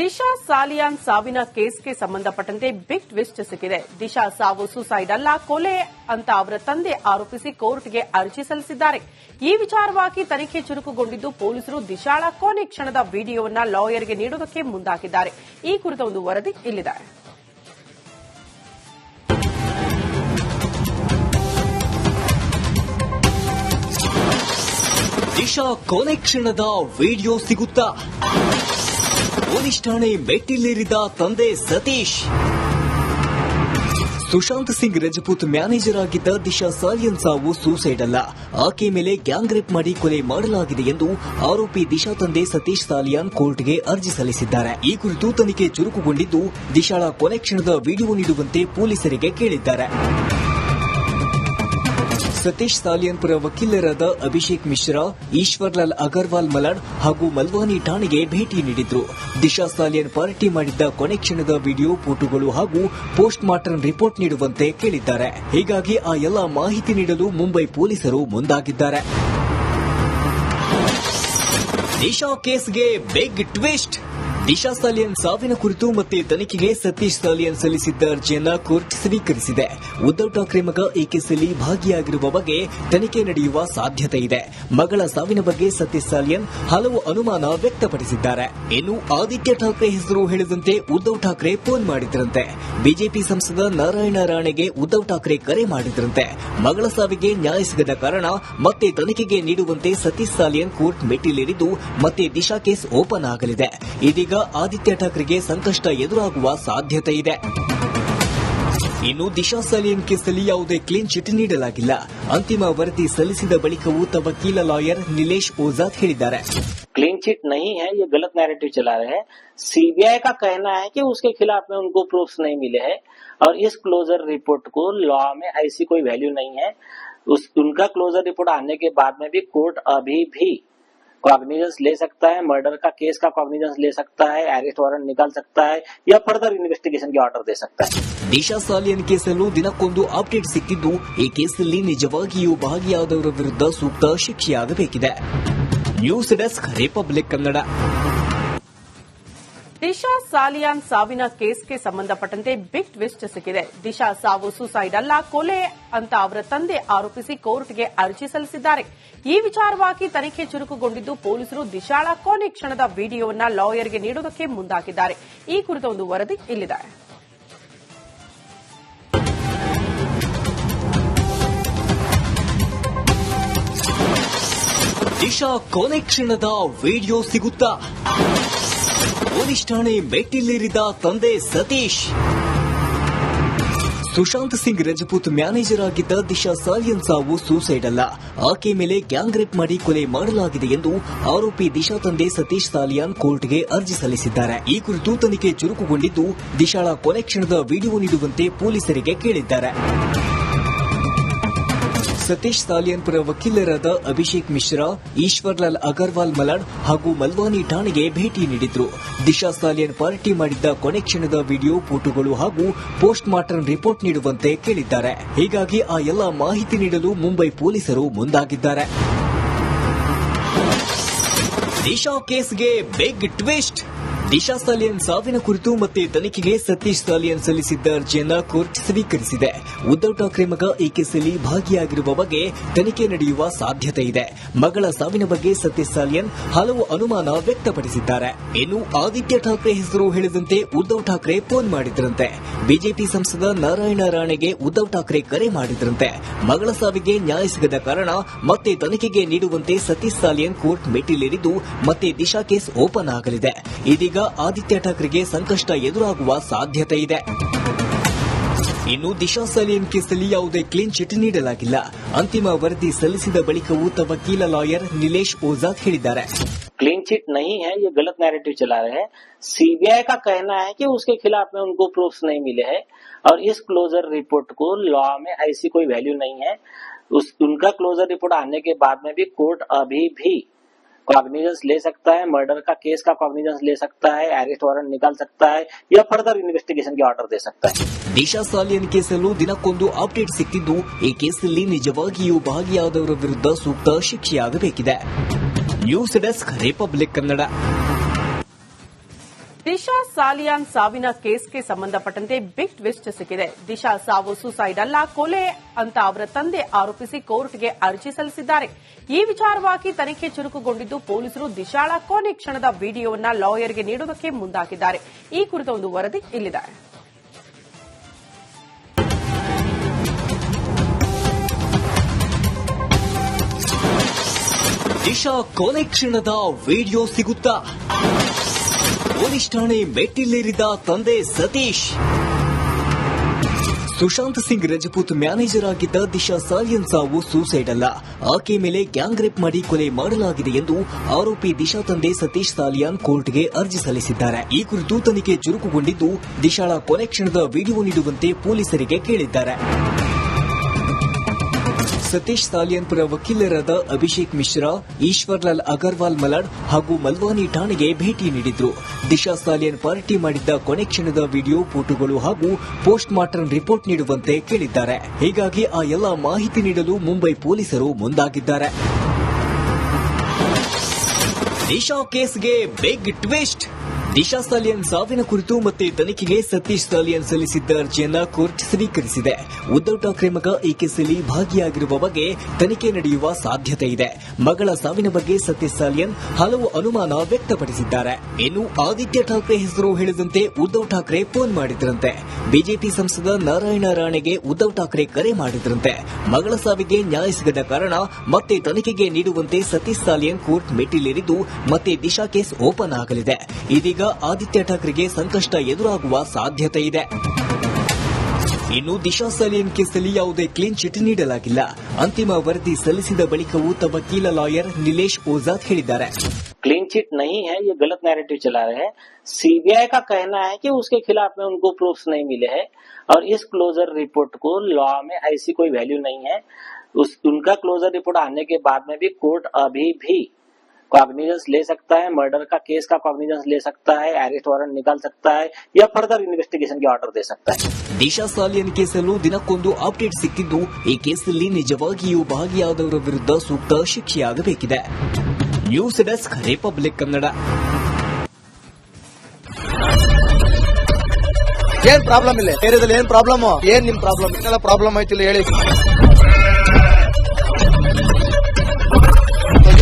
ದಿಶಾ ಸಾಲಿಯಾನ್ ಸಾವಿನ ಕೇಸ್ಗೆ ಸಂಬಂಧಪಟ್ಟಂತೆ ಬಿಗ್ ಟ್ವಿಸ್ಟ್ ಸಿಕ್ಕಿದೆ. ದಿಶಾ ಸಾವು ಸುಸೈಡ್ ಅಲ್ಲ, ಕೊಲೆ ಅಂತ ಅವರ ತಂದೆ ಆರೋಪಿಸಿ ಕೋರ್ಟ್ಗೆ ಅರ್ಜಿ ಸಲ್ಲಿಸಿದ್ದಾರೆ. ಈ ವಿಚಾರವಾಗಿ ತನಿಖೆ ಚುರುಕುಗೊಂಡಿದ್ದು ಪೊಲೀಸರು ದಿಶಾಳ ಕೊನೆ ಕ್ಷಣದ ವಿಡಿಯೋವನ್ನ ಲಾಯರ್ಗೆ ನೀಡುವುದಕ್ಕೆ ಮುಂದಾಗಿದ್ದಾರೆ. ಈ ಕುರಿತ ಒಂದು ವರದಿ ಇಲ್ಲಿದೆ. ದಿಶಾ ಕೊನೆ ಕ್ಷಣದ ವಿಡಿಯೋ ಸಿಗುತ್ತಾ? ಪೊಲೀಸ್ ಠಾಣೆ ಮೆಟ್ಟಿಲೇರಿದ ತಂದೆ ಸತೀಶ್. ಸುಶಾಂತ್ ಸಿಂಗ್ ರಜಪೂತ್ ಮ್ಯಾನೇಜರ್ ಆಗಿದ್ದ ದಿಶಾ ಸಾಲಿಯನ್ ಸಾವು ಸೂಸೈಡ್ ಅಲ್ಲ. ಆಕೆ ಮೇಲೆ ಗ್ಯಾಂಗ್ ರೇಪ್ ಮಾಡಿ ಕೊಲೆ ಮಾಡಲಾಗಿದೆ ಎಂದು ಆರೋಪಿ ದಿಶಾ ತಂದೆ ಸತೀಶ್ ಸಾಲಿಯಾನ್ ಕೋರ್ಟ್ಗೆ ಅರ್ಜಿ ಸಲ್ಲಿಸಿದ್ದಾರೆ. ಈ ಕುರಿತು ತನಿಖೆ ಚುರುಕುಗೊಂಡಿದ್ದು ದಿಶಾಳ ಕೊನೆ ಕ್ಷಣದ ವಿಡಿಯೋ ನೀಡುವಂತೆ ಪೊಲೀಸರಿಗೆ ಕೇಳಿದ್ದಾರೆ. ಸತೀಶ್ ಸಾಲಿಯನ್ ಪುರ ವಕೀಲರಾದ ಅಭಿಷೇಕ್ ಮಿಶ್ರಾ, ಈಶ್ವರ್ಲಾಲ್ ಅಗರ್ವಾಲ್ ಮಲಾಡ್ ಹಾಗೂ ಮಲ್ವಾನಿ ಠಾಣೆಗೆ ಭೇಟಿ ನೀಡಿದ್ರು. ದಿಶಾ ಸಾಲಿಯನ್ ಪಾರ್ಟಿ ಮಾಡಿದ್ದ ಕೊನೆ ಕ್ಷಣದ ವಿಡಿಯೋ, ಫೋಟೋಗಳು ಹಾಗೂ ಪೋಸ್ಟ್ ಮಾರ್ಟಮ್ ರಿಪೋರ್ಟ್ ನೀಡುವಂತೆ ಕೇಳಿದ್ದಾರೆ. ಹೀಗಾಗಿ ಆ ಎಲ್ಲ ಮಾಹಿತಿ ನೀಡಲು ಮುಂಬೈ ಪೊಲೀಸರು ಮುಂದಾಗಿದ್ದಾರೆ. ದಿಶಾ ಕೇಸ್ಗೆ ಬಿಗ್ ಟ್ವಿಸ್ಟ್ ದಿಶಾ ಸಾಲಿಯನ್ ಸಾವಿನ ಕುರಿತು ಮತ್ತೆ ತನಿಖೆಗೆ ಸತೀಶ್ ಸಾಲಿಯನ್ ಸಲ್ಲಿಸಿದ್ದ ಅರ್ಜಿಯನ್ನ ಕೋರ್ಟ್ ಸ್ವೀಕರಿಸಿದೆ. ಉದ್ದವ್ ಠಾಕ್ರೆ ಮಗ ಈ ಕೇಸಲ್ಲಿ ಭಾಗಿಯಾಗಿರುವ ಬಗ್ಗೆ ತನಿಖೆ ನಡೆಯುವ ಸಾಧ್ಯತೆ ಇದೆ. ಮಗಳ ಸಾವಿನ ಬಗ್ಗೆ ಸತೀಶ್ ಸಾಲಿಯನ್ ಹಲವು ಅನುಮಾನ ವ್ಯಕ್ತಪಡಿಸಿದ್ದಾರೆ. ಇನ್ನು ಆದಿತ್ಯ ಠಾಕ್ರೆ ಹೆಸರು ಹೇಳಿದಂತೆ ಉದ್ದವ್ ಠಾಕ್ರೆ ಫೋನ್ ಮಾಡಿದ್ರಂತೆ. ಬಿಜೆಪಿ ಸಂಸದ ನಾರಾಯಣ ರಾಣೆಗೆ ಉದ್ದವ್ ಠಾಕ್ರೆ ಕರೆ ಮಾಡಿದ್ರಂತೆ. ಮಗಳ ಸಾವಿಗೆ ನ್ಯಾಯ ಸಿಗದ ಕಾರಣ ಮತ್ತೆ ತನಿಖೆಗೆ ನೀಡುವಂತೆ ಸತೀಶ್ ಸಾಲಿಯನ್ ಕೋರ್ಟ್ ಮೆಟ್ಟಿಲೇರಿದ್ದು ಮತ್ತೆ ದಿಶಾ ಕೇಸ್ ಓಪನ್ ಆಗಲಿದೆ. ಇದೀಗ ಆದಿತ್ಯ ಠಾಕ್ರೆಗೆ ಸಂಕಷ್ಟ ಎದುರಾಗುವ ಸಾಧ್ಯತೆ ಇದೆ ಇನ್ನು ದಿಶಾ ಸಾಲಿಯನ್ ಕೇಸಲ್ಲಿ ಯಾವುದೇ ಕ್ಲೀನ್ ಚಿಟ್ ನೀಡಲಾಗಿಲ್ಲ ಅಂತಿಮ ವರದಿ ಸಲ್ಲಿಸಿದ ಬಳಿಕವೂ ತಮ್ಮ ವಕೀಲ ಲಾಯರ್ ನಿಲೇಶ್ ಓಜಾದ್ ಹೇಳಿದ್ದಾರೆ क्लीन चिट नहीं है ये गलत नैरेटिव चला रहे हैं सीबीआई का कहना है कि उसके खिलाफ में उनको प्रूफ्स नहीं मिले हैं और इस क्लोजर रिपोर्ट को लॉ में ऐसी कोई वैल्यू नहीं है उस उनका क्लोजर रिपोर्ट आने के बाद में भी कोर्ट अभी भी कॉग्निजेंस ले सकता है मर्डर का केस का कॉग्निजेंस ले सकता है अरेस्ट वारंट निकाल सकता है या फर्दर इन्वेस्टिगेशन के ऑर्डर दे सकता है ದಿಶಾ ಸಾಲಿಯನ್ ಕೇಸಲ್ಲೂ ದಿನಕ್ಕೊಂದು ಅಪ್ಡೇಟ್ ಸಿಕ್ತಿದ್ದು ಈ ಕೇಸಲ್ಲಿ ನಿಜವಾಗಿಯೂ ಭಾಗಿಯಾದವರ ವಿರುದ್ಧ ಸೂಕ್ತ ಶಿಕ್ಷೆಯಾಗಬೇಕಿದೆ news desk Republic Kannada Disha Salian ಸಾವಿನ ಕೇಸ್ಗೆ ಸಂಬಂಧಪಟ್ಟಂತೆ ಬಿಗ್ ಟ್ವಿಸ್ಟ್ ಸಿಕ್ಕಿದೆ. ದಿಶಾ ಸಾವು ಸುಸೈಡ್ ಅಲ್ಲ, ಕೊಲೆ ಅಂತ ಅವರ ತಂದೆ ಆರೋಪಿಸಿ ಕೋರ್ಟ್ಗೆ ಅರ್ಜಿ ಸಲ್ಲಿಸಿದ್ದಾರೆ. ಈ ವಿಚಾರವಾಗಿ ತನಿಖೆ ಚುರುಕುಗೊಂಡಿದ್ದು ಪೊಲೀಸರು ದಿಶಾಳ ಕೊನೆ ಕ್ಷಣದ ವಿಡಿಯೋವನ್ನ ಲಾಯರ್ಗೆ ನೀಡುವುದಕ್ಕೆ ಮುಂದಾಗಿದ್ದಾರೆ. ಈ ಕುರಿತ ಒಂದು ವರದಿ ಇಲ್ಲಿದೆ. ದಿಶಾ ಕೊನೆ ಕ್ಷಣದ ವಿಡಿಯೋ ಸಿಗುತ್ತಾ? ಪೊಲೀಸ್ ಠಾಣೆ ಮೆಟ್ಟಿಲೇರಿದ ತಂದೆ ಸತೀಶ್. ಸುಶಾಂತ್ ಸಿಂಗ್ ರಜಪೂತ್ ಮ್ಯಾನೇಜರ್ ಆಗಿದ್ದ ದಿಶಾ ಸಾಲಿಯನ್ ಸಾವು ಸೂಸೈಡ್ ಅಲ್ಲ. ಆಕೆ ಮೇಲೆ ಗ್ಯಾಂಗ್ ರೇಪ್ ಮಾಡಿ ಕೊಲೆ ಮಾಡಲಾಗಿದೆ ಎಂದು ಆರೋಪಿ ದಿಶಾ ತಂದೆ ಸತೀಶ್ ಸಾಲಿಯಾನ್ ಕೋರ್ಟ್ಗೆ ಅರ್ಜಿ ಸಲ್ಲಿಸಿದ್ದಾರೆ. ಈ ಕುರಿತು ತನಿಖೆ ಚುರುಕುಗೊಂಡಿದ್ದು, ದಿಶಾಳ ಕೊಲೆ ಕ್ಷಣದ ವಿಡಿಯೋ ನೀಡುವಂತೆ ಪೊಲೀಸರಿಗೆ ಕೇಳಿದ್ದಾರೆ. ಸತೀಶ್ ಸಾಲಿಯನ್ ಪರ ವಕೀಲರಾದ ಅಭಿಷೇಕ್ ಮಿಶ್ರಾ, ಈಶ್ವರ್ಲಾಲ್ ಅಗರ್ವಾಲ್ ಮಲಾಡ್ ಹಾಗೂ ಮಲ್ವಾನಿ ಠಾಣೆಗೆ ಭೇಟಿ ನೀಡಿದ್ರು. ದಿಶಾ ಸಾಲಿಯನ್ ಪಾರ್ಟಿ ಮಾಡಿದ್ದ ಕೊನೆ ಕ್ಷಣದ ವಿಡಿಯೋ, ಫೋಟೋಗಳು ಹಾಗೂ ಪೋಸ್ಟ್ ಮಾರ್ಟಮ್ ರಿಪೋರ್ಟ್ ನೀಡುವಂತೆ ಕೇಳಿದ್ದಾರೆ. ಹೀಗಾಗಿ ಆ ಎಲ್ಲ ಮಾಹಿತಿ ನೀಡಲು ಮುಂಬೈ ಪೊಲೀಸರು ಮುಂದಾಗಿದ್ದಾರೆ. ದಿಶಾ ಕೇಸ್ಗೆ ಬಿಗ್ ಟ್ವಿಸ್ಟ್ ದಿಶಾ ಸಾಲಿಯನ್ ಸಾವಿನ ಕುರಿತು ಮತ್ತೆ ತನಿಖೆಗೆ ಸತೀಶ್ ಸಾಲಿಯನ್ ಸಲ್ಲಿಸಿದ್ದ ಅರ್ಜಿಯನ್ನು ಕೋರ್ಟ್ ಸ್ವೀಕರಿಸಿದೆ. ಉದ್ದವ್ ಠಾಕ್ರೆ ಮಗ ಈ ಕೇಸಲ್ಲಿ ಭಾಗಿಯಾಗಿರುವ ಬಗ್ಗೆ ತನಿಖೆ ನಡೆಯುವ ಸಾಧ್ಯತೆ ಇದೆ. ಮಗಳ ಸಾವಿನ ಬಗ್ಗೆ ಸತೀಶ್ ಸಾಲಿಯನ್ ಹಲವು ಅನುಮಾನ ವ್ಯಕ್ತಪಡಿಸಿದ್ದಾರೆ. ಇನ್ನು ಆದಿತ್ಯ ಠಾಕ್ರೆ ಹೆಸರು ಹೇಳಿದಂತೆ ಉದ್ದವ್ ಠಾಕ್ರೆ ಫೋನ್ ಮಾಡಿದ್ರಂತೆ. ಬಿಜೆಪಿ ಸಂಸದ ನಾರಾಯಣ ರಾಣೆಗೆ ಉದ್ದವ್ ಠಾಕ್ರೆ ಕರೆ ಮಾಡಿದ್ರಂತೆ. ಮಗಳ ಸಾವಿಗೆ ನ್ಯಾಯ ಸಿಗದ ಕಾರಣ ಮತ್ತೆ ತನಿಖೆಗೆ ನೀಡುವಂತೆ ಸತೀಶ್ ಸಾಲಿಯನ್ ಕೋರ್ಟ್ ಮೆಟ್ಟಿಲೇರಿದ್ದು ಮತ್ತೆ ದಿಶಾ ಕೇಸ್ ಓಪನ್ ಆಗಲಿದೆ. ಇದೀಗ ಆದಿತ್ಯ ಠಾಕ್ರೆಗೆ ಸಂಕಷ್ಟ ಎದುರಾಗುವ ಸಾಧ್ಯತೆ ಇದೆ ಇನ್ನು ದಿಶಾ ಸಾಲಿಯನ್ ಕೇಸಲ್ಲಿ ಯಾವುದೇ ಕ್ಲೀನ್ ಚಿಟ್ ನೀಡಲಾಗಿಲ್ಲ ಅಂತಿಮ ವರದಿ ಸಲ್ಲಿಸಿದ ಬಳಿಕವೂ ತಮ್ಮ ವಕೀಲ ಲಾಯರ್ ನಿಲೇಶ್ ಓಜಾದ್ ಹೇಳಿದ್ದಾರೆ क्लीन चिट नहीं है ये गलत नैरेटिव चला रहे हैं सीबीआई का कहना है कि उसके खिलाफ में उनको प्रूफ्स नहीं मिले हैं और इस क्लोजर रिपोर्ट को लॉ में ऐसी कोई वैल्यू नहीं है उस उनका क्लोजर रिपोर्ट आने के बाद में भी कोर्ट अभी भी कॉग्निजेंस ले सकता है मर्डर का केस का कॉग्निजेंस ले सकता है अरेस्ट वारंट निकाल सकता है या फर्दर इन्वेस्टिगेशन के ऑर्डर दे सकता है ದಿಶಾ ಸಾಲಿಯನ್ ಕೇಸಲ್ಲೂ ದಿನಕ್ಕೊಂದು ಅಪ್ಡೇಟ್ ಸಿಕ್ತಿದ್ದು ಈ ಕೇಸಲ್ಲಿ ನಿಜವಾಗಿಯೂ ಭಾಗಿಯಾದವರ ವಿರುದ್ಧ ಸೂಕ್ತ ಶಿಕ್ಷೆಯಾಗಬೇಕಿದೆ news desk Republic Kannada Disha Salian ಸಾವಿನ ಕೇಸ್ಗೆ ಸಂಬಂಧಪಟ್ಟಂತೆ ಬಿಗ್ ಟ್ವಿಸ್ಟ್ ಸಿಕ್ಕಿದೆ. ದಿಶಾ ಸಾವು ಸುಸೈಡ್ ಅಲ್ಲ, ಕೊಲೆ ಅಂತ ಅವರ ತಂದೆ ಆರೋಪಿಸಿ ಕೋರ್ಟ್ಗೆ ಅರ್ಜಿ ಸಲ್ಲಿಸಿದ್ದಾರೆ. ಈ ವಿಚಾರವಾಗಿ ತನಿಖೆ ಚುರುಕುಗೊಂಡಿದ್ದು ಪೊಲೀಸರು ದಿಶಾಳ ಕೊನೆ ಕ್ಷಣದ ವಿಡಿಯೋವನ್ನ ಲಾಯರ್ಗೆ ನೀಡುವುದಕ್ಕೆ ಮುಂದಾಗಿದ್ದಾರೆ. ಈ ಕುರಿತ ಒಂದು ವರದಿ ಇಲ್ಲಿದೆ. ದಿಶಾ ಕೊನೆ ಕ್ಷಣದ ವಿಡಿಯೋ ಸಿಗುತ್ತಾ? ಪೊಲೀಸ್ ಠಾಣೆ ಮೆಟ್ಟಿಲೇರಿದ ತಂದೆ ಸತೀಶ್. ಸುಶಾಂತ್ ಸಿಂಗ್ ರಜಪೂತ್ ಮ್ಯಾನೇಜರ್ ಆಗಿದ್ದ ದಿಶಾ ಸಾಲಿಯನ್ ಸಾವು ಸೂಸೈಡ್ ಅಲ್ಲ. ಆಕೆ ಮೇಲೆ ಗ್ಯಾಂಗ್ ರೇಪ್ ಮಾಡಿ ಕೊಲೆ ಮಾಡಲಾಗಿದೆ ಎಂದು ಆರೋಪಿ ದಿಶಾ ತಂದೆ ಸತೀಶ್ ಸಾಲಿಯಾನ್ ಕೋರ್ಟ್ಗೆ ಅರ್ಜಿ ಸಲ್ಲಿಸಿದ್ದಾರೆ. ಈ ಕುರಿತು ತನಿಖೆ ಚುರುಕುಗೊಂಡಿದ್ದು ದಿಶಾಳ ಕೊನೆ ಕ್ಷಣದ ವಿಡಿಯೋ ನೀಡುವಂತೆ ಪೊಲೀಸರಿಗೆ ಕೇಳಿದ್ದಾರೆ. ಸತೀಶ್ ಸಾಲಿಯನ್ ಪರ ವಕೀಲರಾದ ಅಭಿಷೇಕ್ ಮಿಶ್ರಾ, ಈಶ್ವರ್ಲಾಲ್ ಅಗರ್ವಾಲ್ ಮಲಾಡ್ ಹಾಗೂ ಮಲ್ವಾನಿ ಠಾಣೆಗೆ ಭೇಟಿ ನೀಡಿದ್ರು. ದಿಶಾ ಸಾಲಿಯನ್ ಪಾರ್ಟಿ ಮಾಡಿದ್ದ ಕೊನೆ ಕ್ಷಣದ ವಿಡಿಯೋ, ಫೋಟೋಗಳು ಹಾಗೂ ಪೋಸ್ಟ್ ಮಾರ್ಟಮ್ ರಿಪೋರ್ಟ್ ನೀಡುವಂತೆ ಕೇಳಿದ್ದಾರೆ. ಹೀಗಾಗಿ ಆ ಎಲ್ಲ ಮಾಹಿತಿ ನೀಡಲು ಮುಂಬೈ ಪೊಲೀಸರು ಮುಂದಾಗಿದ್ದಾರೆ. ದಿಶಾ ಕೇಸ್ಗೆ ಬಿಗ್ ಟ್ವಿಸ್ಟ್ ದಿಶಾ ಸಾಲಿಯನ್ ಸಾವಿನ ಕುರಿತು ಮತ್ತೆ ತನಿಖೆಗೆ ಸತೀಶ್ ಸಾಲಿಯನ್ ಸಲ್ಲಿಸಿದ್ದ ಅರ್ಜಿಯನ್ನ ಕೋರ್ಟ್ ಸ್ವೀಕರಿಸಿದೆ. ಉದ್ದವ್ ಠಾಕ್ರೆ ಮಗ ಈ ಕೇಸಲ್ಲಿ ಭಾಗಿಯಾಗಿರುವ ಬಗ್ಗೆ ತನಿಖೆ ನಡೆಯುವ ಸಾಧ್ಯತೆ ಇದೆ. ಮಗಳ ಸಾವಿನ ಬಗ್ಗೆ ಸತೀಶ್ ಸಾಲಿಯನ್ ಹಲವು ಅನುಮಾನ ವ್ಯಕ್ತಪಡಿಸಿದ್ದಾರೆ. ಇನ್ನು ಆದಿತ್ಯ ಠಾಕ್ರೆ ಹೆಸರು ಹೇಳಿದಂತೆ ಉದ್ದವ್ ಠಾಕ್ರೆ ಫೋನ್ ಮಾಡಿದ್ರಂತೆ. ಬಿಜೆಪಿ ಸಂಸದ ನಾರಾಯಣ ರಾಣೆಗೆ ಉದ್ದವ್ ಠಾಕ್ರೆ ಕರೆ ಮಾಡಿದ್ರಂತೆ. ಮಗಳ ಸಾವಿಗೆ ನ್ಯಾಯ ಸಿಗದ ಕಾರಣ ಮತ್ತೆ ತನಿಖೆಗೆ ನೀಡುವಂತೆ ಸತೀಶ್ ಸಾಲಿಯನ್ ಕೋರ್ಟ್ ಮೆಟ್ಟಿಲೇರಿದ್ದು ಮತ್ತೆ ದಿಶಾ ಕೇಸ್ ಓಪನ್ ಆಗಲಿದೆ. ಇದೀಗ ಆದಿತ್ಯ ಠಾಕ್ರೆಗೆ ಸಂಕಷ್ಟ ಎದುರಾಗುವ ಸಾಧ್ಯತೆ ಇದೆ ಇನ್ನು ದಿಶಾ ಸಾಲಿಯನ್ ಕೇಸಲ್ಲಿ ಯಾವುದೇ ಕ್ಲೀನ್ ಚಿಟ್ ನೀಡಲಾಗಿಲ್ಲ ಅಂತಿಮ ವರದಿ ಸಲ್ಲಿಸಿದ ಬಳಿಕವೂ ತಮ್ಮ ವಕೀಲ ಲಾಯರ್ ನಿಲೇಶ್ ಓಜಾದ್ ಹೇಳಿದ್ದಾರೆ क्लीन चिट नहीं है ये गलत नैरेटिव चला रहे हैं सीबीआई का कहना है कि उसके खिलाफ में उनको प्रूफ्स नहीं मिले हैं और इस क्लोजर रिपोर्ट को लॉ में ऐसी कोई वैल्यू नहीं है उस उनका क्लोजर रिपोर्ट आने के बाद में भी कोर्ट अभी भी कॉग्निजेंस ले सकता है मर्डर का केस का कॉग्निजेंस ले सकता है अरेस्ट वारंट निकाल सकता है या फर्दर इन्वेस्टिगेशन के ऑर्डर दे सकता है ದಿಶಾ ಸಾಲಿಯನ್ ಕೇಸಲ್ಲೂ ದಿನಕ್ಕೊಂದು ಅಪ್ಡೇಟ್ ಸಿಕ್ಕಿದ್ದು ಈ ಕೇಸಲ್ಲಿ ನಿಜವಾಗಿಯೂ ಭಾಗಿಯಾದವರ ವಿರುದ್ಧ ಸೂಕ್ತ ಶಿಕ್ಷೆಯಾಗಬೇಕಿದೆ ನ್ಯೂಸ್ ಡೆಸ್ಕ್ ರಿಪಬ್ಲಿಕ್ ಕನ್ನಡ ಏನ್ ಪ್ರಾಬ್ಲಮ್ ಇಲ್ಲ ಏರಿಯಾದಲ್ಲಿ ಏನ್ ಪ್ರಾಬ್ಲಮ್ ಏನ್ ನಿಮ್ ಪ್ರಾಬ್ಲಮ್ ಏನೆಲ್ಲ ಪ್ರಾಬ್ಲಮ್ ಆಯ್ತಿಲ್ಲ ಹೇಳಿ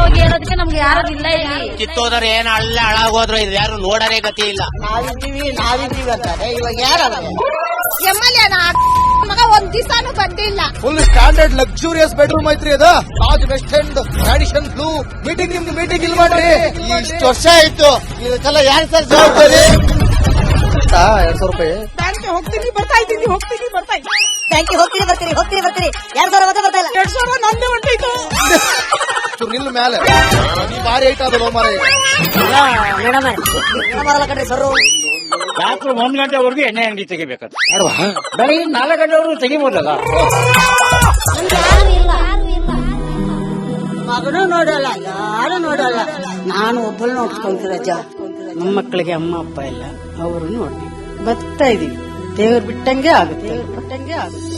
ಹೋಗಿ ಹೇಳೋದಕ್ಕೆ ನಮ್ಗೆ ಯಾರು ಇಲ್ಲ ಇಲ್ಲಿ. ಕಿತ್ತೋದ್ರೆ ಏನ್ ಅಲ್ಲ ಹಾಳಾಗೋದ್ರು ಇದು ಯಾರು ನೋಡರೇ ಗತಿ ಇಲ್ಲ. ನಾವಿದ್ದೀವಿ ನಾವಿದ್ದೀವಿ ಅಂತಾರೆ. ಇವಾಗ ಯಾರು ಎಂ ಎಲ್ ಮಗ ಒಂದ್ ದಿವಸನೂ ಬಂದಿಲ್ಲ. ಫುಲ್ ಸ್ಟ್ಯಾಂಡರ್ಡ್ ಲಕ್ಸುರಿಯಸ್ ಬೆಡ್ರೂಮ್ ಐತ್ರಿ ಅದು. Taj West End tradition blue meeting ನಿಮ್ದು ಮೀಟಿಂಗ್ ಇಲ್ಲಿ ಮಾಡ್ರಿ. ಇಷ್ಟು ವರ್ಷ ಆಯ್ತು. ಇದಕ್ಕೆಲ್ಲ ಯಾರು ಸರ್ ಜವಾಬ್ದಾರಿ? ಎರಡ್ ಸಾವಿರ ರೂಪಾಯಿ. ಬ್ಯಾಂಕ್ಗೆ ಹೋಗ್ತೀನಿ ಬರ್ತಾ ಇದ್ದೀನಿ ಹೋಗ್ತೀನಿ ಬರ್ತಾ ಇದ್ದೀನಿ. ಯು ಹೋಗ್ತೀನಿ ಬರ್ತೀರಿ ಹೋಗ್ತೀನಿ ಬರ್ತೀರಿ ಎರಡ್ ಸಾವಿರ ಬರ್ತಾ ಇಲ್ಲ. ಎರಡ್ ಸಾವಿರ ನಿಲ್ ಮೇಲೆ ನೀ ಭಾರಿ ಐಟ ಅದಲ್ಲ ಮಾರ. ಮೇಡಮ್ ಬರಲ್ಲ ಕಣ್ರಿ ಸರ್. ರಾತ್ರಿ ಒಂದ್ ಗಂಟೆವರೆಗೂ ಎಣ್ಣೆ ಅಂಗಡಿ ತೆಗಿಬೇಕು ಬೆಳಿಗ್ಗೆ ನಾಲ್ಕು ಗಂಟೆವರೆಗೂ ತೆಗಿಬೋದಲ್ಲ? ಮಗನೂ ನೋಡಲ್ಲ ಯಾರು ನೋಡಲ್ಲ. ನಾನು ಒಬ್ಬಳು ನೋಡ್ಕೊಂತೀರಜ್ಜ ನಮ್ಮ ಮಕ್ಕಳಿಗೆ ಅಮ್ಮ ಅಪ್ಪ ಇಲ್ಲ ಅವರು ನೋಡಿ ಬರ್ತಾ ಇದೀವಿ. ದೇವ್ರು ಬಿಟ್ಟಂಗೆ ಆಗುತ್ತೆ ದೇವ್ರು ಬಿಟ್ಟಂಗೆ ಆಗುತ್ತೆ.